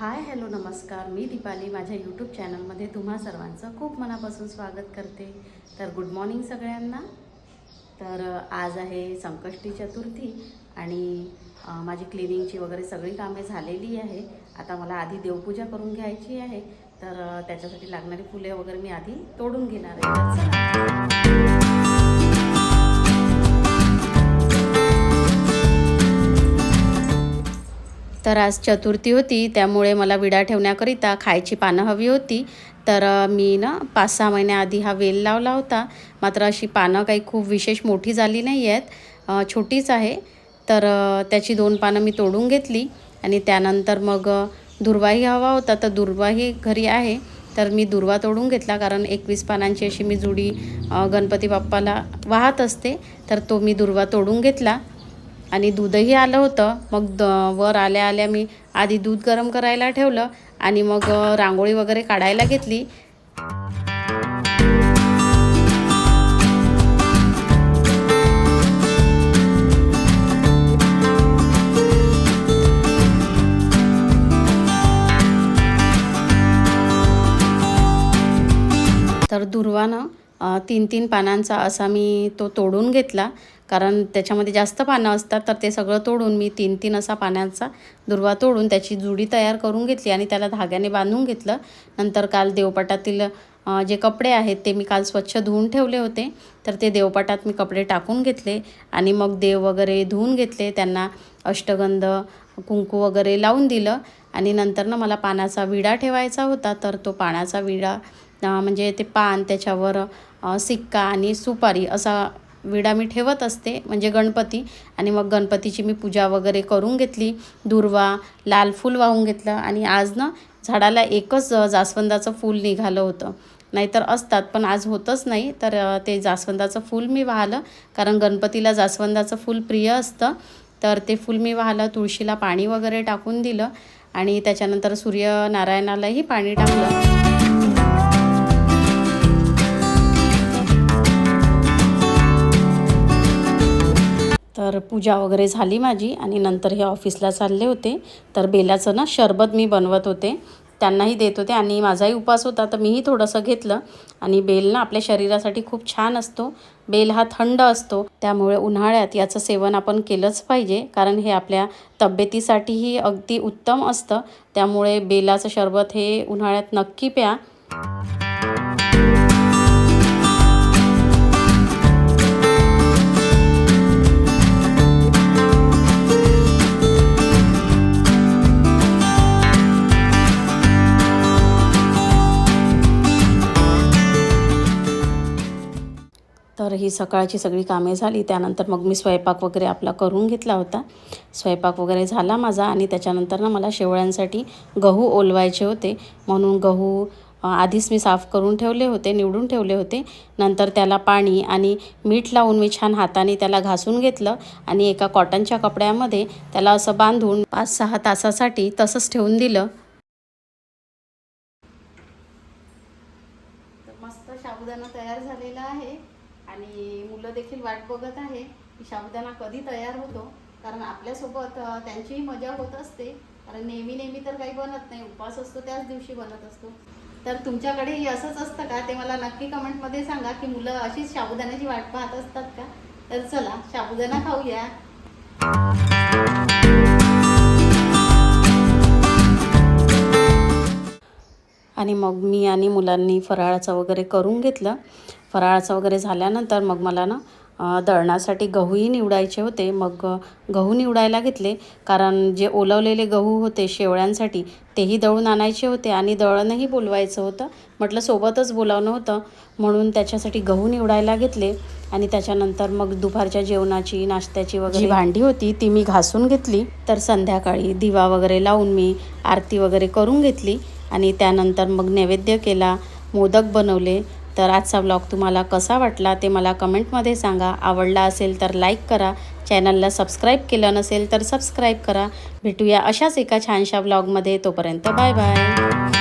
Hi hello नमस्कार. मी दीपाली. माझ्या YouTube चॅनलमध्ये तुम्हा सर्वांचं खूप मनापासून स्वागत करते. तर गुड मॉर्निंग सगळ्यांना. तर आज आहे संकष्टी चतुर्थी आणि माझी क्लिनिंगची वगैरे सगळी कामे झालेली आहे. आता मला आधी देवपूजा करून घ्यायची आहे. तर त्याच्यासाठी लागणारी फुले वगैरे मी आधी तोडून घेणार आहे. तर आज चतुर्थी होती त्यामुळे मला विडा ठेवण्याकरिता खायची पानं हवी होती. तर मी ना पाच सहा महिन्याआधी हा वेल लावला होता. मात्र अशी पानं काही खूप विशेष मोठी झाली नाही आहेत. छोटीच आहे. तर त्याची दोन पानं मी तोडून घेतली आणि त्यानंतर मग दुर्वाही हवा होता तर दुर्वाही घरी आहे. तर मी दुर्वा तोडून घेतला कारण एकवीस पानांची अशी मी जुडी गणपती बाप्पाला वाहत असते. तर तो मी दुर्वा तोडून घेतला. आणि दूधही आलं होतं. मग द वर आल्या आल्या मी आधी दूध गरम करायला ठेवलं आणि मग रांगोळी वगैरे काढायला घेतली. तर दुर्वानं तीन तीन पानांचा असा मी तो तोडून घेतला. कारण त्याच्यामध्ये जास्त पानं असतात तर ते सगळं तोडून मी तीन तीन असा पाण्याचा दुर्वा तोडून त्याची जुडी तयार करून घेतली आणि त्याला धाग्याने बांधून घेतलं. नंतर काल देवपाटातील जे कपडे आहेत ते मी काल स्वच्छ धुवून ठेवले होते. तर ते देवपाटात मी कपडे टाकून घेतले आणि मग देव वगैरे धुवून घेतले. त्यांना अष्टगंध कुंकू वगैरे लावून दिलं आणि नंतर ना मला पानाचा विडा ठेवायचा होता. तर तो पानाचा विडा म्हणजे ते पान त्याच्यावर सिक्का आणि सुपारी असा विडा मी ठेवत असते म्हणजे गणपती. आणि मग गणपतीची मी पूजा वगैरे करून घेतली दुर्वा लाल फूल वाहून घेतलं आणि आज ना झाडाला एकच जास्वंदाचं फूल निघालं होतं. नाहीतर असतात पण आज होतच नाही. तर ते जास्वंदाचं फूल मी वाहलं कारण गणपतीला जास्वंदाचं फूल प्रिय असतं. तर ते फूल मी वाहलं तुळशीला पाणी वगैरे टाकून दिलं आणि त्याच्यानंतर सूर्यनारायणालाही पाणी टाकलं. तर पूजा वगैरे झाली माझी आणि नंतर हे ऑफिसला चालले होते. तर बेलाचं ना शरबत मी बनवत होते. त्यांनाही देत होते आणि माझाही उपास होता तर मीही थोडंसं घेतलं. आणि बेल ना आपल्या शरीरासाठी खूप छान असतो. बेल हा थंड असतो. त्यामुळे उन्हाळ्यात याचं सेवन आपण केलंच पाहिजे. कारण हे आपल्या तब्येतीसाठीही अगदी उत्तम असतं. त्यामुळे बेलाचं शरबत हे उन्हाळ्यात नक्की प्या. तर ही सकाळची सगळी कामे झाली. त्यानंतर मग मी स्वयंपाक वगैरे आपला करून घेतला होता. स्वयंपाक वगैरे झाला माझा आणि त्याच्यानंतर ना मला शेवळ्यांसाठी गहू ओलवायचे होते. म्हणून गहू आधीच मी साफ करून ठेवले होते निवडून ठेवले होते. नंतर त्याला पाणी आणि मीठ लावून मी छान हाताने त्याला घासून घेतलं आणि एका कॉटनच्या कपड्यामध्ये त्याला असं बांधून पाच सहा तासासाठी तसंच ठेवून दिलं. मस्त साबुदाणा तयार झालेला आहे. आणि मुलं देखील वाट बघत आहे की साबुदाणा कधी तयार होतो. कारण आपल्यासोबत त्यांचीही मजा होत असते. कारण नेहमी नेहमी तर काही बनत नाही. उपवास असतो त्याच दिवशी बनत असतो. तर तुमच्याकडेही असंच असतं का? ते मला नक्की कमेंटमध्ये सांगा की मुलं अशीच साबुदाण्याची वाट पाहत असतात का? तर चला साबुदाणा खाऊया. आणि मग मी आणि मुलांनी फराळाचं वगैरे करून घेतलं. फराळाचं वगैरे झाल्यानंतर मग मला ना दळणासाठी गहूही निवडायचे होते. मग गहू निवडायला घेतले. कारण जे ओलवलेले गहू होते शेवळ्यांसाठी तेही दळून आणायचे होते आणि दळणही बोलवायचं होतं. म्हटलं सोबतच बोलावणं होतं. म्हणून त्याच्यासाठी गहू निवडायला घेतले. आणि त्याच्यानंतर मग दुपारच्या जेवणाची नाश्त्याची वगैरे भांडी होती ती मी घासून घेतली. तर संध्याकाळी दिवा वगैरे लावून मी आरती वगैरे करून घेतली. आणि त्यानंतर मग नैवेद्य केला मोदक बनवले तर आजचा ब्लॉग तुम्हाला कसा वाटला ते मला कमेंटमध्ये सांगा. आवडला असेल तर लाईक करा. चॅनलला सबस्क्राईब केलं नसेल तर सबस्क्राईब करा. भेटूया अशाच एका छानशा ब्लॉगमध्ये तोपर्यंत बाय बाय